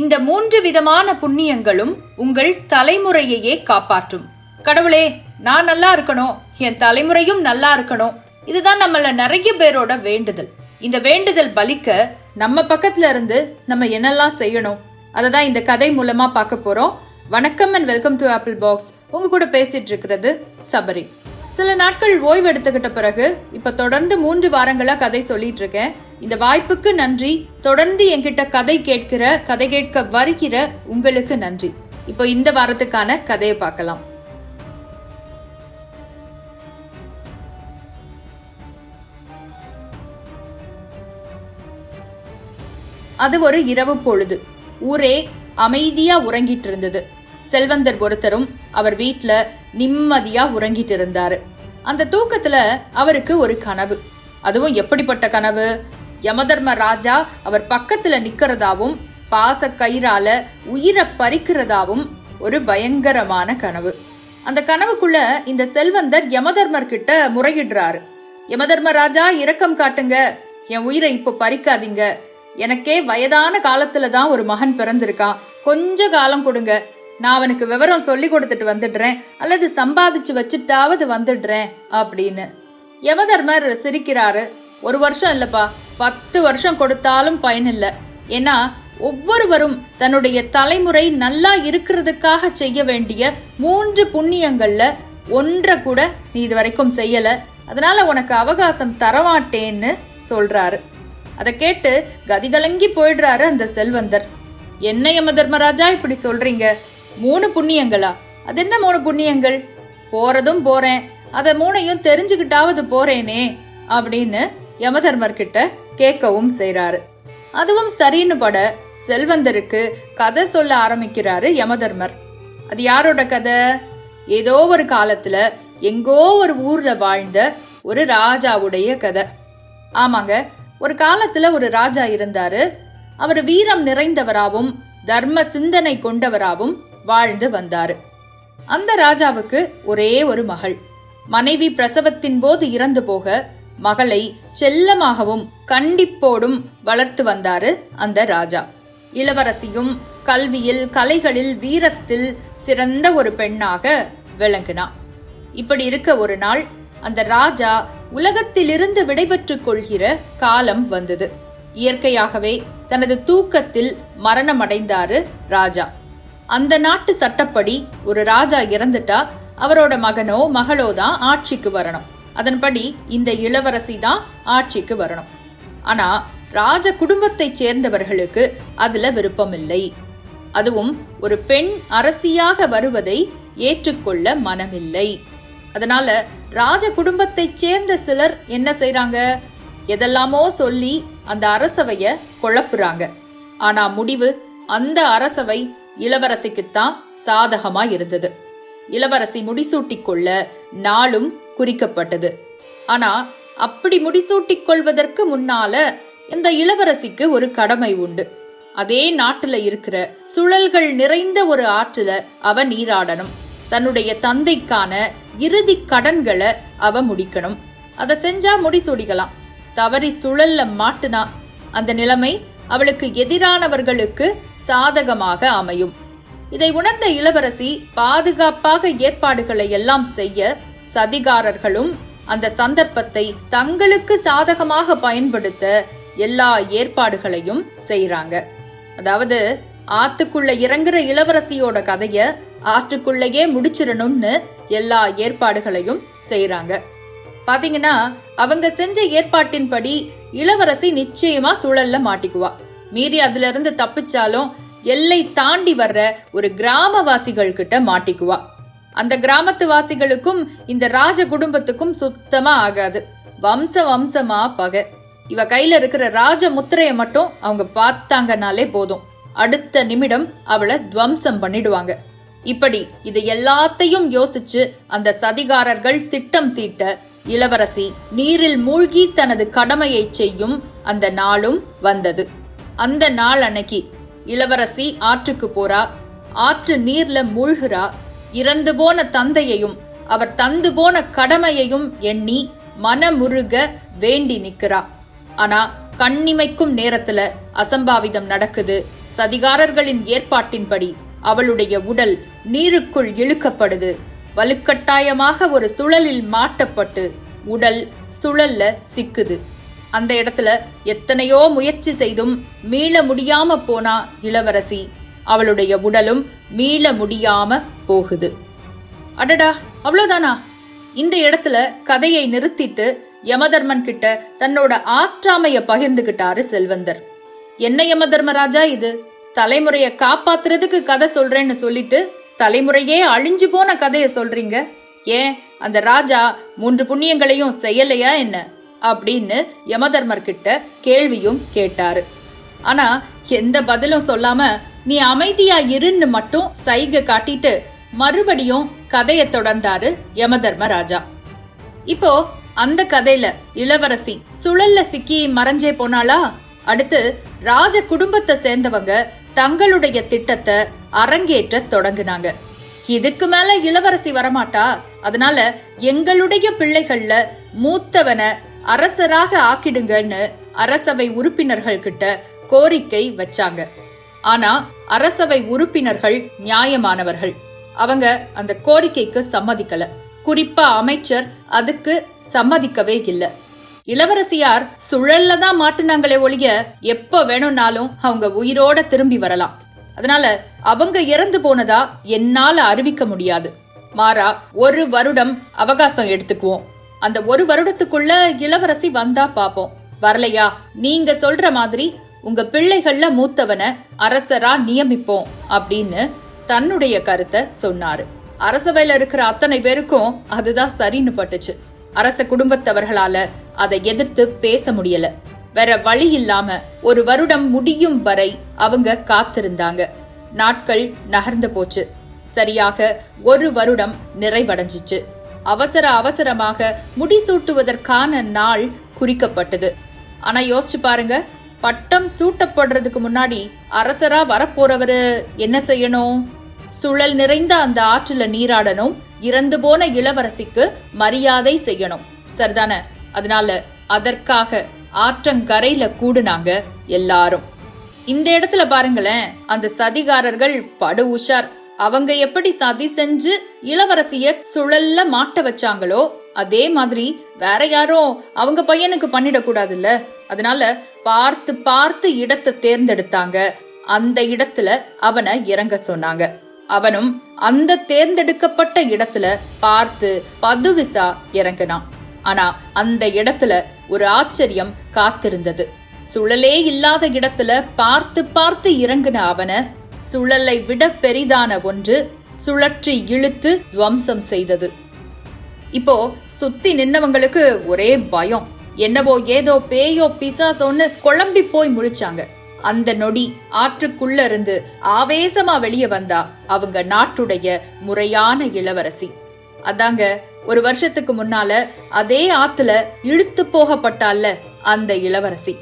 இந்த மூன்று விதமான புண்ணியங்களும் உங்கள் தலைமுறையையே காப்பாற்றும். கடவுளே நான் நல்லா இருக்கணும். என் தலைமுறையும் நல்லா இருக்கணும். இதுதான் நம்மள நிறைய பேரோட வேண்டுதல். இந்த வேண்டுதல் பலிக்க நம்ம பக்கத்துல இருந்து நம்ம என்னெல்லாம் செய்யணும்? அதை தான் இந்த கதை மூலமா பார்க்க போறோம். வணக்கம் and welcome to Apple Box உங்க கூட பேசிட்டு இருக்கிறது சபரி. சில நாட்கள் ஓய்வு எடுத்துக்கிட்ட பிறகு இப்ப தொடர்ந்து மூன்று வாரங்களா கதை சொல்லிட்டு இருக்கேன் இந்த வாய்ப்புக்கு நன்றி. தொடர்ந்து என்கிட்ட கதை கேட்கிற கதை கேட்க வருகிற உங்களுக்கு நன்றி. இப்போ இந்த வாரத்துக்கான கதையை பார்க்கலாம். அது ஒரு இரவு பொழுது. ஊரே அமைதியா உறங்கிட்டு இருந்தது செல்வந்தர் ஒருத்தரும் அவர் வீட்டுல நிம்மதியா உறங்கிட்டு இருந்தாரு அந்த தூக்கத்துல அவருக்கு ஒரு கனவு. அதுவும் எப்படிப்பட்ட கனவு? யமதர்ம ராஜா அவர் பக்கத்துல நிக்கிறதாவும் பாச கயிறால உயிரை பறிக்கிறதாவும் ஒரு பயங்கரமான கனவு. அந்த கனவுக்குள்ள இந்த செல்வந்தர் யமதர்மர் கிட்ட முறையிடுறாரு. யமதர்ம ராஜா இரக்கம் காட்டுங்க. என் உயிரை இப்போ பறிக்காதீங்க. எனக்கே வயதான காலத்துல தான் ஒரு மகன் பிறந்திருக்கான். கொஞ்ச காலம் கொடுங்க. நான் அவனுக்கு விவரம் சொல்லி கொடுத்துட்டு வந்துடுறேன். அல்லது சம்பாதிச்சு வச்சுட்டாவது வந்துடுறேன் அப்படின்னு. யமதர்மர் சிரிக்கிறாரு. ஒரு வருஷம் இல்லப்பா. பத்து வருஷம் கொடுத்தாலும் பயனில்லை ஏன்னா ஒவ்வொருவரும் தன்னுடைய தலைமுறை நல்லா இருக்கிறதுக்காக செய்ய வேண்டிய மூன்று புண்ணியங்கள்ல ஒன்றை கூட நீ இது வரைக்கும் செய்யல. அதனால உனக்கு அவகாசம் தரமாட்டேன்னு சொல்றாரு. அதை கேட்டு கதிகலங்கி போயிடுறாரு அந்த செல்வந்தர். என்ன யம தர்மராஜா இப்படி சொல்றீங்க? மூணு புண்ணியங்களா? அது என்ன மூணு புண்ணியங்கள்? போறதும் போறேன். அத மூணையும் தெரிஞ்சுக்கிட்டாவது போறேனே அப்படின்னு யமதர்மர் கிட்ட கேட்கவும் செய்றாரு. அதுவும் சரின்னு பட செல்வந்தருக்கு கதை சொல்ல ஆரம்பிக்கிறாரு யமதர்மர். அது யாரோட கதை? ஏதோ ஒரு காலத்துல எங்கோ ஒரு ஊர்ல வாழ்ந்த ஒரு ராஜாவுடைய கதை. ஆமாங்க ஒரு காலத்துல ஒரு ராஜா இருந்தாரு. அவர் வீரம் நிறைந்தவராவும் தர்ம சிந்தனை கொண்டவராவும் வாழ்ந்து வந்தார். அந்த ராஜாவுக்கு ஒரே ஒரு மகள். மனைவி பிரசவத்தின் போது இறந்து போக மகளை செல்லமாகவும் கண்டிப்போடும் வளர்த்து வந்தாரு அந்த ராஜா. இளவரசியும் கல்வியில் கலைகளில் வீரத்தில் சிறந்த ஒரு பெண்ணாக விளங்கினா இப்படி இருக்க ஒரு நாள் அந்த ராஜா உலகத்திலிருந்து விடைபெற்றுக் கொள்கிற காலம் வந்தது. இயற்கையாகவே தனது தூக்கத்தில் மரணமடைந்தாரு ராஜா. அந்த நாட்டு சட்டப்படி ஒரு ராஜா இறந்துட்டா அவரோட மகனோ மகளோ தான் ஆட்சிக்கு வரணும். அதன்படி இந்த இளவரசி தான் ஆட்சிக்கு வரணும். ஆனா ராஜ குடும்பத்தை சேர்ந்தவர்களுக்கு அதுல விருப்பமில்லை. அதுவும் ஒரு பெண் அரசியாக வருவதை ஏற்றுக்கொள்ள மனமில்லை. அதனால ராஜ குடும்பத்தைச் சேர்ந்த சிலர் என்ன செய்யறாங்க எதெல்லாமோ சொல்லி அந்த அரசவைய குழப்புறாங்க. ஆனா முடிவு அந்த அரசவை இளவரசிக்குத்தான் சாதகமா இருந்தது இளவரசி முடிசூட்டிக் கொள்ள நாளும் குறிக்கப்பட்டது. ஆனா அப்படி முடிசூட்டிக் கொள்வதற்கு முன்னால இந்த இளவரசிக்கு ஒரு கடமை உண்டு. அதே நாட்டுல இருக்கிற சுழல்கள் நிறைந்த ஒரு ஆற்றுல அவ நீராடணும். தன்னுடைய தந்தைக்கான இறுதி கடன்களை அவ முடிக்கணும். அதை செஞ்சா முடிசூடிக்கலாம். தவறி சுழல்ல மாட்டுனா அந்த நிலைமை அவளுக்கு எதிரானவர்களுக்கு சாதகமாக அமையும். இதை உணர்ந்த இளவரசி பாதுகாப்பாக ஏற்பாடுகளை எல்லாம் செய்ய சதிகாரர்களும் அந்த சந்தர்ப்பத்தை தங்களுக்கு சாதகமாக பயன்படுத்த எல்லா ஏற்பாடுகளையும் செய்யறாங்க அதாவது ஆத்துக்குள்ள இறங்குற இளவரசியோட கதைய ஆற்றுக்குள்ளேயே முடிச்சிடணும்னு எல்லா ஏற்பாடுகளையும் செய்யறாங்க பாத்தீங்கன்னா அவங்க செஞ்ச ஏற்பாட்டின்படி இளவரசி நிச்சயமா சூழல்ல மாட்டிக்குவா. மீறி அதுல இருந்து தப்பிச்சாலும் எல்லை தாண்டி வர்ற ஒரு கிராமவாசிகள் கிட்ட மாட்டிக்குவா. அந்த கிராமத்து வாசிகளுக்கும் இந்த ராஜ குடும்பத்துக்கும் சுத்தமா ஆகாது. வம்ச வம்சமா பகை. இவ கையில இருக்கிற ராஜ முத்திரைய மட்டும் அவங்க பார்த்தாங்கனாலே போதும். அடுத்த நிமிடம் அவளை துவம்சம் பண்ணிடுவாங்க. இப்படி இது எல்லாத்தையும் யோசிச்சு அந்த சதிகாரர்கள் திட்டம் தீட்ட இளவரசி நீரில் மூழ்கி தனது கடமையை செய்யும் அந்த நாளும் வந்தது. அந்த நாள் அன்னைக்கு இளவரசி ஆற்றுக்கு போறா. ஆற்று நீர்ல மூழ்கிறா. இறந்து போன தந்தையையும் அவர் தந்து போன கடமையையும் எண்ணி மனமுருக வேண்டி நிக்கிறா ஆனா கண்ணிமைக்கும் நேரத்துல அசம்பாவிதம் நடக்குது. சதிகாரர்களின் ஏற்பாட்டின்படி அவளுடைய உடல் நீருக்குள் இழுக்கப்படுது. வலுக்கட்டாயமாக ஒரு சுழலில் மாட்டப்பட்டு உடல் சுழல்ல சிக்குது. அந்த இடத்துல எத்தனையோ முயற்சி செய்தும் மீள முடியாம போனா இளவரசி. அவளுடைய உடலும் மீள முடியாம போகுது. அடடா அவ்வளோதானா இந்த இடத்துல கதையை நிறுத்திட்டு யமதர்மன் கிட்ட தன்னோட ஆற்றாமைய பகிர்ந்துகிட்டாரு செல்வந்தர். என்ன யமதர்மராஜா இது? தலைமுறைய காப்பாத்துறதுக்கு கதை சொல்றேன்னு சொல்லிட்டு தலைமுறையே அழிஞ்சு போன கதைய சொல்றீங்க? ஏன் அந்த ராஜா மூன்று புண்ணியங்களையும் செய்யலையா என்ன? அப்படின்னு யமதர்மர் கிட்ட கேள்வியும் கேட்டாரு. ஆனா எந்த பதிலும் சொல்லாம நீ அமைதியா இருன்னு மட்டும் சைகை காட்டிட்டு மறுபடியும் கதையை தொடர்ந்தாரு யமதர்ம ராஜா. இப்போ அந்த கதையில இளவரசி சுழல்ல சிக்கி மறைஞ்சே போனாளா? அடுத்து ராஜ குடும்பத்தை சேர்ந்தவங்க தங்களுடைய திட்டத்தை அரங்கேற்ற தொடங்கினாங்க. இதுக்கு மேல இளவரசி வரமாட்டா? அதனால எங்களுடைய பிள்ளைகள்ல மூத்தவனை அரசராக ஆக்கிடுங்கன்னு அரசவை உறுப்பினர்கள் கிட்ட கோரிக்கை வச்சாங்க. ஆனா அரசவை உறுப்பினர்கள் நியாயமானவர்கள். அவங்க அந்த கோரிக்கைக்கு சம்மதிக்கல. குறிப்பா அமைச்சர் அதுக்கு சம்மதிக்கவே இல்ல. இளவரசியார் சுழல்ல தான் மாட்டுனாங்களே ஒழிய எப்ப வேணும்னாலும் அவங்க உயிரோட திரும்பி வரலாம். அதனால அவங்க இறந்து போனதா என்னால அறிவிக்க முடியாது. மாறா ஒரு வருடம் அவகாசம் எடுத்துக்குவோம். அந்த ஒரு வருடத்துக்குள்ள இளவரசி வந்தா பாப்போம். வரலையா? நீங்க சொல்ற மாதிரி உங்க பிள்ளைகள்ல மூத்தவனை அரசரா நியமிப்போம் அப்படின்னு தன்னுடைய கருத்தை சொன்னாரு. அரசவையில இருக்கிற அத்தனை பேருக்கும் அதுதான் சரின்னு பட்டுச்சு. அரச குடும்பத்தவர்களால அதை எதிர்த்து பேச முடியல. வேற வழி இல்லாம ஒரு வருடம் முடியும் வரை அவங்க காத்திருந்தாங்க. நாட்கள் நகர்ந்து போச்சு. சரியாக ஒரு வருடம் நிறைவடைஞ்சிச்சு. அவசர அவசரமாக முடிசூட்டுவதற்கான நாள் குறிக்கப்பட்டது. ஆனா யோசிச்சு பாருங்க. பட்டம் சூட்டப்படுறதுக்கு முன்னாடி அரசரா வரப்போறவரு என்ன செய்யணும்? சுழல் நிறைந்த அந்த ஆற்றுல நீராடணும். இறந்து போன இளவரசிக்கு மரியாதை செய்யணும். சரிதானே? அதனால அதற்காக ஆற்றங்கரையில கூடுனாங்க எல்லாரும். இந்த இடத்துல பாருங்களேன். அந்த சதிகாரர்கள் படு உஷார். அவங்க எப்படி சதி செஞ்சு இளவரசிய சுழல்ல மாட்ட வச்சாங்களோ அதே மாதிரி வேற யாரும் அவங்க பையனுக்கு பண்ணிடக்கூடாதுல்ல அதனால பார்த்து பார்த்து இடத்தை தேர்ந்தெடுத்தாங்க. அந்த இடத்துல அவனை இறங்க சொன்னாங்க. அவனும் அந்த தேர்ந்தெடுக்கப்பட்ட இடத்துல பார்த்து பதுவிசா இறங்கினான். ஆனா அந்த இடத்துல ஒரு ஆச்சரியம் காத்திருந்தது. சுழலே இல்லாத இடத்துல பார்த்து பார்த்து இறங்கின அவனை சுழலை விட பெரிதான ஒன்று சுழற்றி இழுத்து துவம்சம் செய்தது. இப்போ சுத்தி நின்னவங்களுக்கு ஒரே பயம். என்னவோ ஏதோ பேயோ பிசாசோன்னு குழம்பி போய் முழிச்சாங்க. அந்த நொடி ஆற்றுக்குள்ள இருந்து ஆவேசமா வெளியே வந்தா அவங்க நாட்டுடைய முறையான இளவரசி. அதாங்க ஒரு வருஷத்துக்கு முன்னால அதே ஆத்துல இழுத்து போகப்பட்டால அந்த இளவரசி.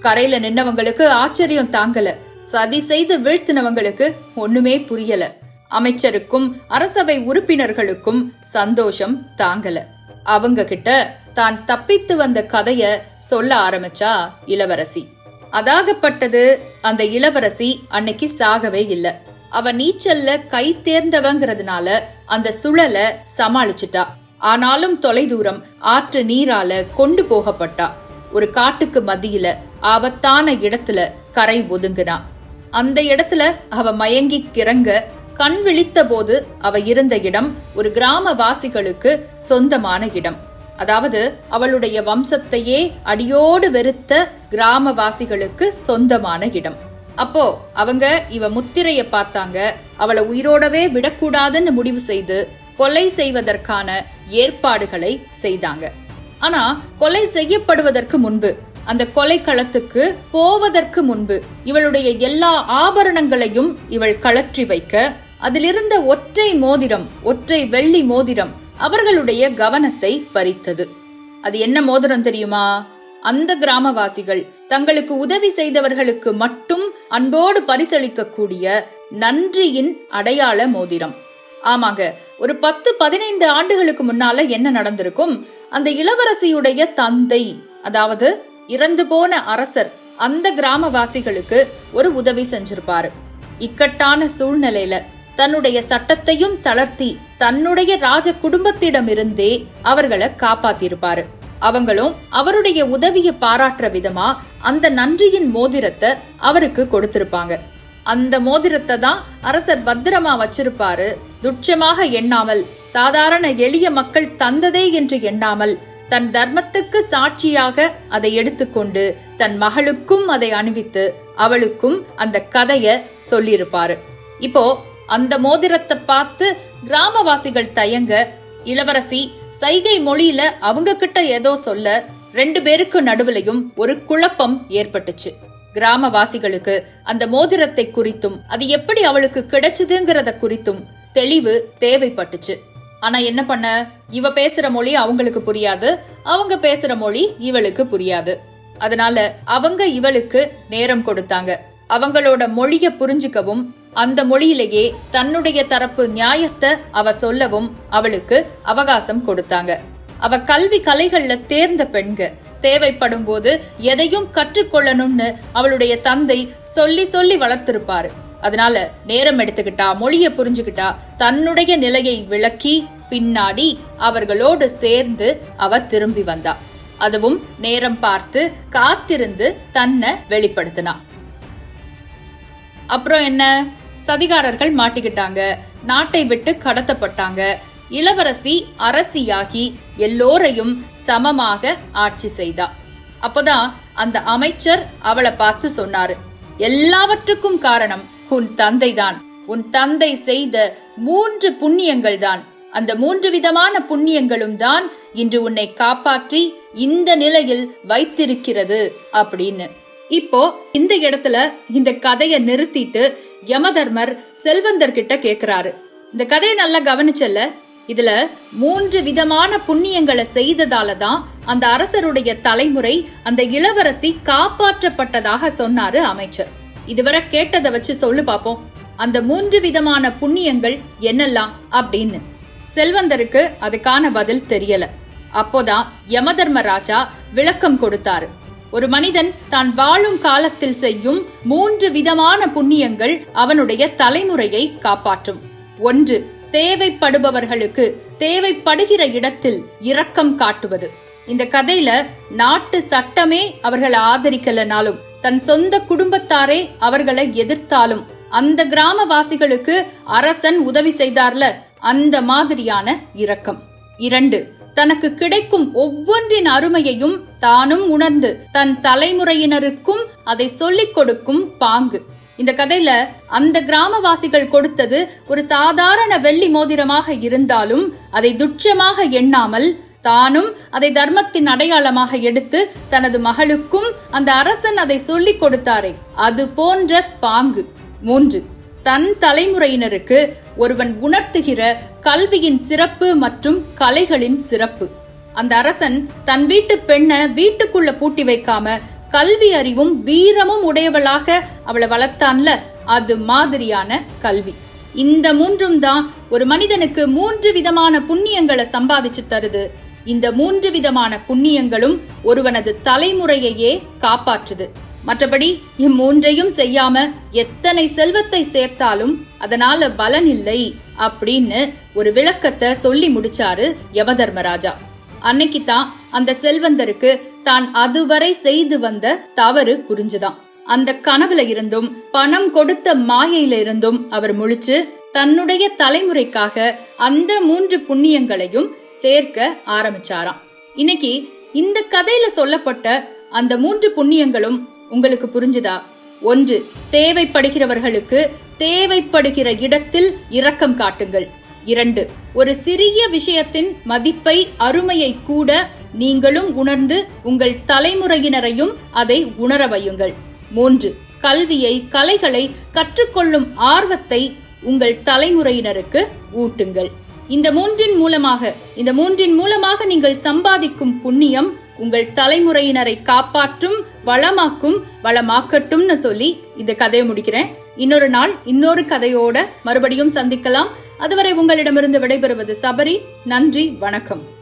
கரையில நின்னவங்களுக்கு ஆச்சரியம் தாங்கல. சதி செய்து வீழ்த்தினவங்களுக்கு ஒண்ணுமே புரியல. அமைச்சருக்கும் அரசவை உறுப்பினர்களுக்கும் சந்தோஷம் தாங்கல. அவங்க கிட்ட தான் தப்பித்து வந்த கதைய சொல்ல ஆரம்பிச்சா இளவரசி. அதாகப்பட்டது அந்த இளவரசி அன்னைக்கு சாகவே இல்ல. அவ நீச்சல்ல கை தேர்ந்தவங்கிறதுனால அந்த சுழலை சமாளிச்சிட்டா. ஆனாலும் தொலைதூரம் ஆற்று நீரால கொண்டு போகப்பட்டா. ஒரு காட்டுக்கு மத்தியில ஆபத்தான இடத்துல கரை ஒதுங்கினா. அந்த இடத்துல அவ மயங்கி கிறங்க கண் விழித்த போது அவ இருந்த இடம் ஒரு கிராமவாசிகளுக்கு சொந்தமான இடம். அதாவது அவளுடைய வம்சத்தையே அடியோடு வெறுத்த கிராமவாசிகளுக்கு சொந்தமான இடம். அப்போ அவங்க இவ முத்திரைய பார்த்தாங்க. அவளை உயிரோடவே விடக்கூடாதுன்னு முடிவு செய்து கொலை செய்வதற்கான ஏற்பாடுகளை செய்தாங்க. ஆனா கொலை செய்யப்படுவதற்கு முன்பு அந்த கொலை களத்துக்கு போவதற்கு முன்பு இவளுடைய எல்லா ஆபரணங்களையும் இவள் கழற்றி வைக்க அதிலிருந்த ஒற்றை மோதிரம் ஒற்றை வெள்ளி மோதிரம் அவர்களுடைய கவனத்தை பறித்தது. அது என்ன மோதிரம் தெரியுமா? அந்த கிராமவாசிகள் தங்களுக்கு உதவி செய்தவர்களுக்கு மட்டும் அன்போடு பரிசளிக்கக்கூடிய நன்றியின் அடையாள மோதிரம். ஆமாங்க ஒரு பத்து பதினைந்து ஆண்டுகளுக்கு முன்னால என்ன நடந்திருக்கும்? அந்த இளவரசியுடைய தந்தை அதாவது இறந்து போன அரசர் அந்த கிராமவாசிகளுக்கு ஒரு உதவி செஞ்சிருப்பாரு. இக்கட்டான சூழ்நிலையில தன்னுடைய சட்டத்தையும் தளர்த்தி தன்னுடைய ராஜ குடும்பத்திடமிருந்தே அவர்களை காப்பாத்திருப்பாரு. அவங்களும் அவருடைய உதவியை பாராட்டுற விதமா அந்த நன்றியின் மோதிரத்தை அவருக்கு கொடுத்திருப்பாங்க. அந்த மோதிரத்தை தான் அரசர் பத்திரமா வச்சிருப்பாரு. துட்சமாக எண்ணாமல் சாதாரண எளிய மக்கள் தந்ததே என்று எண்ணாமல் தன் தர்மத்துக்கு சாட்சியாக அதை எடுத்துக்கொண்டு தன் மகளுக்கும் அதை அணிவித்து அவளுக்கும் அந்த கதைய சொல்லியிருப்பாரு. இப்போ அந்த மோதிரத்தை பார்த்து கிராமவாசிகள் தயங்க இளவரசி சைகை மொழியில அவங்க கிட்ட ஏதோ சொல்ல ரெண்டு பேருக்கு நடுவிலையும் ஒரு குழப்பம் ஏற்பட்டுச்சு. கிராமவாசிகளுக்கு அந்த மோதிரத்தை குறித்தும் அது எப்படி அவளுக்கு கிடைச்சதுங்கிறத குறித்தும் தெளிவு தேவைப்பட்டுச்சு. ஆனா என்ன பண்ண? இவ பேசுற மொழி அவங்களுக்கு புரியாது. அவங்க பேசுற மொழி இவளுக்கு புரியாது. அதனால அவங்க இவளுக்கு நேரம் கொடுத்தாங்க. அவங்களோட மொழிய புரிஞ்சுக்கவும் அந்த மொழியிலேயே தன்னுடைய தரப்பு நியாயத்தை அவ சொல்லவும் அவளுக்கு அவகாசம் கொடுத்தாங்க. அவ கல்வி கலைகள்ல தேர்ந்த பெண்க. தேவைப்படும் போது எதையும் கற்றுக்கொள்ளணும்னு அவளுடைய தந்தை சொல்லி சொல்லி வளர்த்திருப்பாரு. அதனால நேரம் எடுத்துக்கிட்டா மொழிய புரிஞ்சுக்கிட்டா தன்னுடைய நிலையை விளக்கி பின்னாடி அவர்களோடு சேர்ந்து அவ திரும்பி வந்தா அதுவும் நேரம் பார்த்து காத்திருந்து தன்னை வெளிப்படுத்தினா அப்புறம் என்ன? சதிகாரர்கள் மாட்டிக்கிட்டாங்க. நாட்டை விட்டு கடத்தப்பட்டாங்க. இளவரசி அரசியாகி எல்லோரையும் சமமாக ஆட்சி செய்தா. அப்போதான் அந்த அமைச்சர் அவளை பார்த்து சொன்னாரு எல்லாவற்றுக்கும் காரணம் உன் தந்தைதான். உன் தந்தை செய்த மூன்று புண்ணியங்கள் தான் அந்த மூன்று விதமான புண்ணியங்களும் தான் இன்று உன்னை காப்பாற்றி இந்த நிலையில் வைத்திருக்கிறது அப்படின்னு. இப்போ இந்த இடத்துல இந்த கதையை நிறுத்திட்டு யமதர்மர் செல்வந்தர் கிட்ட கேக்குறாரு. இந்த கதையை நல்லா கவனிச்சல்ல? இதுல மூன்று விதமான புண்ணியங்களை செய்ததால தான் அந்த அரசருடைய தலைமுறை அந்த இளவரசி காப்பாற்றப்பட்டதாக சொன்னாரு அமைச்சர். இதுவரை கேட்டதை வச்சு சொல்லு பாப்போம். அந்த மூன்று விதமான புண்ணியங்கள் என்னெல்லாம் அப்படின்னு. செல்வந்தருக்கு அதுக்கான பதில் தெரியல. அப்போதான் யமதர்மராஜா விளக்கம் கொடுத்தாரு. ஒரு மனிதன் தான் வாழும் காலத்தில் செய்யும் மூன்று விதமான புண்ணியங்கள் அவனுடைய தலைமுறையை காப்பாற்றும். ஒன்று தேவைப்படுபவர்களுக்கு தேவைப்படுகிற இடத்தில் இரக்கம் காட்டுவது. இந்த கதையில நாட்டு சட்டமே அவர்களை ஆதரிக்கலனாலும் தன் சொந்த குடும்பத்தாரே அவர்களை எதிர்த்தாலும் அந்த கிராமவாசிகளுக்கு அரசன் உதவி செய்தார்ல அந்த மாதிரியான இரக்கம். இரண்டு தனக்கு கிடைக்கும் ஒவ்வொன்றின் அருமையையும் தானும் உணர்ந்து தன் தலைமுறையினருக்கும் அதை சொல்லிக் கொடுக்கும் பாங்கு. இந்த கதையில அந்த கிராமவாசிகள் கொடுத்தது ஒரு சாதாரண வெள்ளி மோதிரமாக இருந்தாலும் அதை துட்சமாக எண்ணாமல் தானும் அதை தர்மத்தின் அடையாளமாக எடுத்து தனது மகளுக்கும் அந்த அரசன் அதை சொல்லிக் கொடுத்தாரே. அது போன்ற பாங்கு. மூன்று தன் தலைமுறையினருக்கு ஒருவன் உணர்த்துகிற கல்வியின் சிறப்பு மற்றும் கலைகளின் சிறப்பு. அந்த அரசன் தன் வீட்டு பெண்ணை வீட்டுக்குள்ள பூட்டி வைக்காம கல்வி அறிவும் வீரமும் உடையவளாக அவளை வளர்த்தான்ல அது மாதிரியான கல்வி. இந்த மூன்றும் தான் ஒரு மனிதனுக்கு மூன்று விதமான புண்ணியங்களை சம்பாதிச்சு தருது. இந்த மூன்று விதமான புண்ணியங்களும் ஒருவனது தலைமுறையையே காப்பாற்றுது. மற்றபடி இம்மூன்றையும் செய்யாம எத்தனை செல்வத்தை சேர்த்தாலும் அதனால பலன் இல்லை அப்படின்னு ஒரு விளக்கத்தை சொல்லி முடிச்சாரு யமதர்மராஜா. அன்னைக்கு தான் அந்த செல்வந்தருக்கு தான் அதுவரை செய்து வந்த தவறு புரிஞ்சுதான். அந்த கனவுல இருந்தும் பணம் கொடுத்த மாயையில இருந்தும் அவர் முழிச்சு தன்னுடைய தலைமுறைக்காக அந்த மூன்று புண்ணியங்களையும் சேர்க்க ஆரம்பிச்சாராம். இன்னைக்கு இந்த கதையில சொல்லப்பட்ட அந்த மூன்று புண்ணியங்களும் உங்களுக்கு புரிஞ்சுதா? ஒன்று தேவைப்படுகிறவர்களுக்கு தேவைப்படுகிற இடத்தில் இரக்கம் காட்டுங்கள். இரண்டு ஒரு சிறிய விஷயத்தின் மதிப்பை அருமையை கூட நீங்களும் உணர்ந்து உங்கள் தலைமுறையினரையும் அதை உணர வையுங்கள். மூன்று கல்வியை கலைகளை கற்றுக்கொள்ளும் ஆர்வத்தை உங்கள் தலைமுறையினருக்கு ஊட்டுங்கள். இந்த மூன்றின் மூலமாக இந்த மூன்றின் மூலமாக நீங்கள் சம்பாதிக்கும் புண்ணியம் உங்கள் தலைமுறையினரை காப்பாற்றும் வளமாக்கும் வளமாக்கட்டும்னு சொல்லி இந்த கதையை முடிக்கிறேன். இன்னொரு நாள் இன்னொரு கதையோட மறுபடியும் சந்திக்கலாம். அதுவரை உங்களிடமிருந்து விடைபெறுவது சபரி. நன்றி வணக்கம்.